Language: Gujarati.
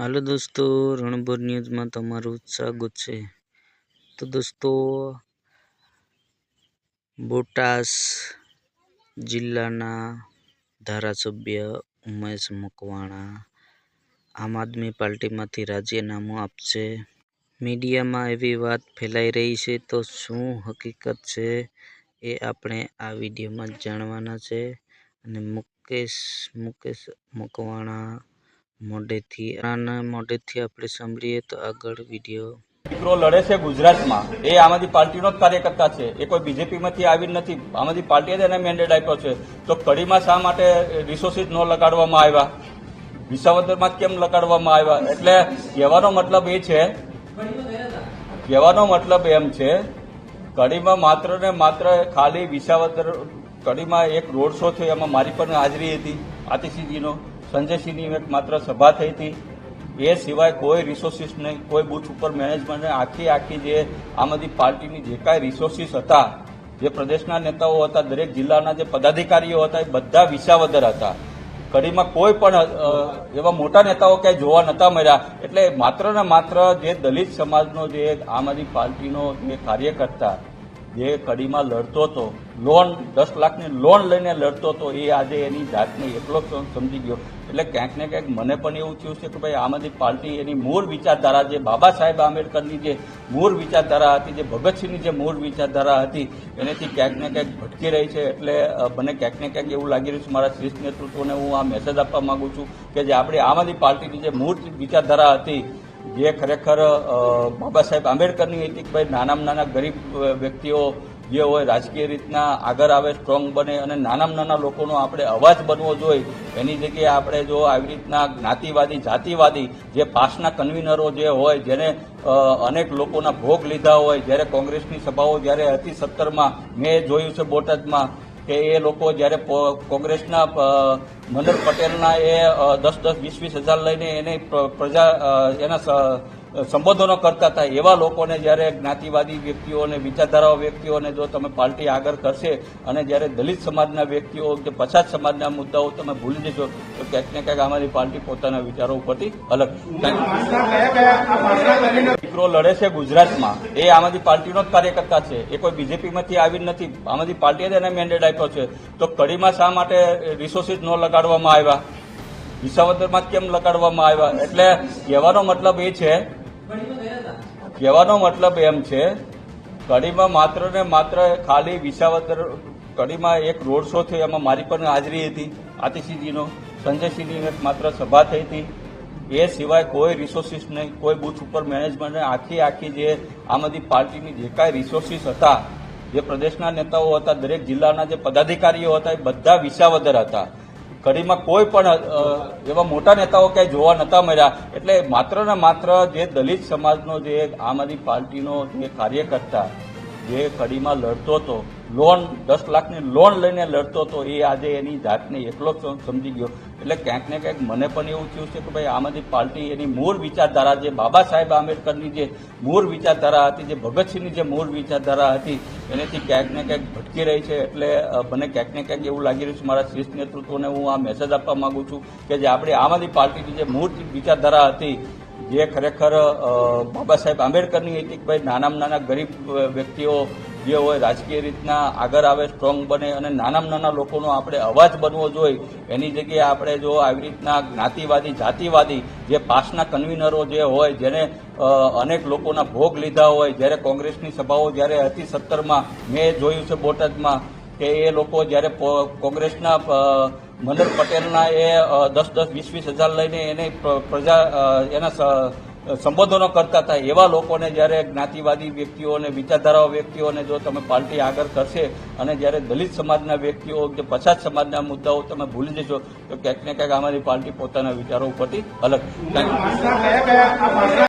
હાલો દોસ્તો, રણભર ન્યૂઝમાં તમારું સ્વાગત છે. તો દોસ્તો બોટાસ જિલ્લાના ધારાસભ્ય ઉમેશ મકવાણા આમ આદમી પાર્ટીમાંથી રાજીનામું આપશે. મીડિયામાં એવી વાત ફેલાઈ રહી છે, તો શું હકીકત છે એ આપણે આ વિડીયોમાં જાણવાના છે. અને મુકેશ મુકેશ મકવાણા મોઢેથી આના મોઢેથી આપણે સાંભળીએ તો આગળ વીડિયો દીકરો લડે છે ગુજરાતમાં. એ આમ આદમી પાર્ટીનો જ કાર્યકર્તા છે. એ કોઈ બીજેપીમાંથી આવી નથી. આમ આદમી પાર્ટીએ જ એને મેન્ડેટ આપ્યો છે. તો કડીમાં શા માટે રિસોર્સિસ ન લગાડવામાં આવ્યા? વિસાવદરમાં કેમ લગાડવામાં આવ્યા? એટલે કહેવાનો મતલબ એ છે, કહેવાનો મતલબ એમ છે, કડીમાં માત્ર ને માત્ર ખાલી વિસાવદર, કડીમાં એક રોડ શો થયો એમાં મારી પણ હાજરી હતી, આતિશીજીનો. સંજયસિંહની એક માત્ર સભા થઈ હતી. એ સિવાય કોઈ રિસોર્સિસ નહીં, કોઈ બુથ ઉપર મેનેજમેન્ટ આખી આખી જે આમ આદમી પાર્ટીની જે કાંઈ રિસોર્સિસ હતા, જે પ્રદેશના નેતાઓ હતા, દરેક જિલ્લાના જે પદાધિકારીઓ હતા, એ બધા વિસાવદર હતા. કડીમાં કોઈ પણ એવા મોટા નેતાઓ ક્યાંય જોવા નતા મળ્યા. એટલે માત્ર ને માત્ર જે દલિત સમાજનો જે આમ આદમી પાર્ટીનો જે કાર્યકર્તા જે કડીમાં લડતો હતો, લોન, દસ લાખની લોન લઈને લડતો હતો, એ આજે એની જાતને એકલો સમજી ગયો. એટલે ક્યાંક ને ક્યાંક મને પણ એવું થયું છે કે ભાઈ, આમ આદમી પાર્ટી એની મૂળ વિચારધારા જે બાબા સાહેબ આંબેડકરની જે મૂળ વિચારધારા હતી, જે ભગતસિંહની જે મૂળ વિચારધારા હતી, એનેથી ક્યાંક ને ક્યાંક ભટકી રહી છે. એટલે મને ક્યાંક ને ક્યાંક એવું લાગી રહ્યું છે, મારા શ્રેષ્ઠ નેતૃત્વને હું આ મેસેજ આપવા માગું છું કે જે આપણી આમ આદમી પાર્ટીની જે મૂળ વિચારધારા હતી જે ખરેખર બાબા સાહેબ આંબેડકરની હતી કે ભાઈ નાનામાં નાના ગરીબ વ્યક્તિઓ જે હોય રાજકીય રીતના આગળ આવે, સ્ટ્રોંગ બને અને નાનામાં નાના લોકોનો આપણે અવાજ બનવો જોઈએ. એની જગ્યાએ આપણે જો આવી રીતના જ્ઞાતિવાદી, જાતિવાદી જે પાસના કન્વીનરો જે હોય, જેને અનેક લોકોના ભોગ લીધા હોય, જ્યારે કોંગ્રેસની સભાઓ જ્યારે હતી સત્તરમાં, મેં જોયું છે બોટાદમાં કે એ લોકો જ્યારે કોંગ્રેસના મનોહર પટેલના એ દસ દસ, વીસ વીસ હજાર લઈને એને પ્રજા એના સંબોધનો કરતા હતા. એવા લોકોને જ્યારે જ્ઞાતિવાદી વ્યક્તિઓને વિચારધારાઓ વ્યક્તિઓને જો તમે પાર્ટી આગળ કરશે અને જ્યારે દલિત સમાજના વ્યક્તિઓ કે પછાત સમાજના મુદ્દાઓ તમે ભૂલી જશો, તો ક્યાંક ને ક્યાંક અમારી પાર્ટી પોતાના વિચારો ઉપરથી અલગ. દીકરો લડે છે ગુજરાતમાં. એ આમ આદમી પાર્ટીનો જ કાર્યકર્તા છે. એ કોઈ બીજેપીમાંથી આવી નથી. આમ આદમી પાર્ટીએ જ એને મેન્ડેટ આપ્યો છે. તો કડીમાં શા માટે રિસોર્સિસ ન લગાડવામાં આવ્યા? વિસાવદરમાં કેમ લગાડવામાં આવ્યા? એટલે કહેવાનો મતલબ એ છે કહેવાનો મતલબ એમ છે કડીમાં માત્ર ને માત્ર ખાલી વિસાવદર કડીમાં એક રોડ શો થયો, એમાં મારી પણ હાજરી હતી, આતિશીજીનો સંજયસિંહની માત્ર સભા થઈ હતી. એ સિવાય કોઈ રિસોર્સિસ નહીં, કોઈ બુથ ઉપર મેનેજમેન્ટ આખી આખી જે આમ આદમી પાર્ટીની જે કાંઈ રિસોર્સિસ હતા, જે પ્રદેશના નેતાઓ હતા, દરેક જિલ્લાના જે પદાધિકારીઓ હતા, એ બધા વિસાવદર હતા. કડીમાં કોઈ પણ એવા મોટા નેતાઓ ક્યાંય જોવા નતા મળ્યા. એટલે માત્ર ને માત્ર જે દલિત સમાજનો જે આમ આદમી પાર્ટીનો જે કાર્યકર્તા જે કડીમાં લડતો હતો લોન, દસ લાખની લોન લઈને લડતો હતો. એ આજે એની જાતને એકલો સમજી ગયો. એટલે ક્યાંક ને ક્યાંક મને પણ એવું થયું છે કે ભાઈ, આમ આદમી પાર્ટી એની મૂળ વિચારધારા જે બાબા સાહેબ આંબેડકરની જે મૂળ વિચારધારા હતી, જે ભગતસિંહની જે મૂળ વિચારધારા હતી, એનેથી ક્યાંક ને ક્યાંક ભટકી રહી છે. એટલે મને ક્યાંક ને ક્યાંક એવું લાગી રહ્યું છે મારા શીર્ષ નેતૃત્વને હું આ મેસેજ આપવા માગું છું કે જે આપણી આમ આદમી પાર્ટીની જે મૂળ વિચારધારા હતી, જે ખરેખર બાબા સાહેબ આંબેડકરની હતી કે ભાઈ, નાનામાં નાના ગરીબ વ્યક્તિઓ જે હોય રાજકીય રીતના આગળ આવે સ્ટ્રોંગ બને અને નાનામાં નાના લોકોનો આપણે અવાજ બનવો જોઈએ. એની જગ્યાએ આપણે જો આવી રીતના જ્ઞાતિવાદી જાતિવાદી જે પાસના કન્વીનરો જે હોય જેને અનેક લોકોના ભોગ લીધા હોય જ્યારે કોંગ્રેસની સભાઓ જ્યારે હતી સત્તરમાં મેં જોયું છે બોટાદમાં કે એ લોકો જ્યારે કોંગ્રેસના અ, મનોહર પટેલના એ દસ દસ વીસ વીસ હજાર લઈને એને પ્રજા એના સંબોધનો કરતા હતા. એવા લોકોને જ્યારે જ્ઞાતિવાદી વ્યક્તિઓને વિચારધારાઓ વ્યક્તિઓને જો તમે પાર્ટી આગળ કરશે અને જ્યારે દલિત સમાજના વ્યક્તિઓ કે પછાત સમાજના મુદ્દાઓ તમે ભૂલી જશો, તો ક્યાંક ને ક્યાંક અમારી પાર્ટી પોતાના વિચારો ઉપરથી અલગ.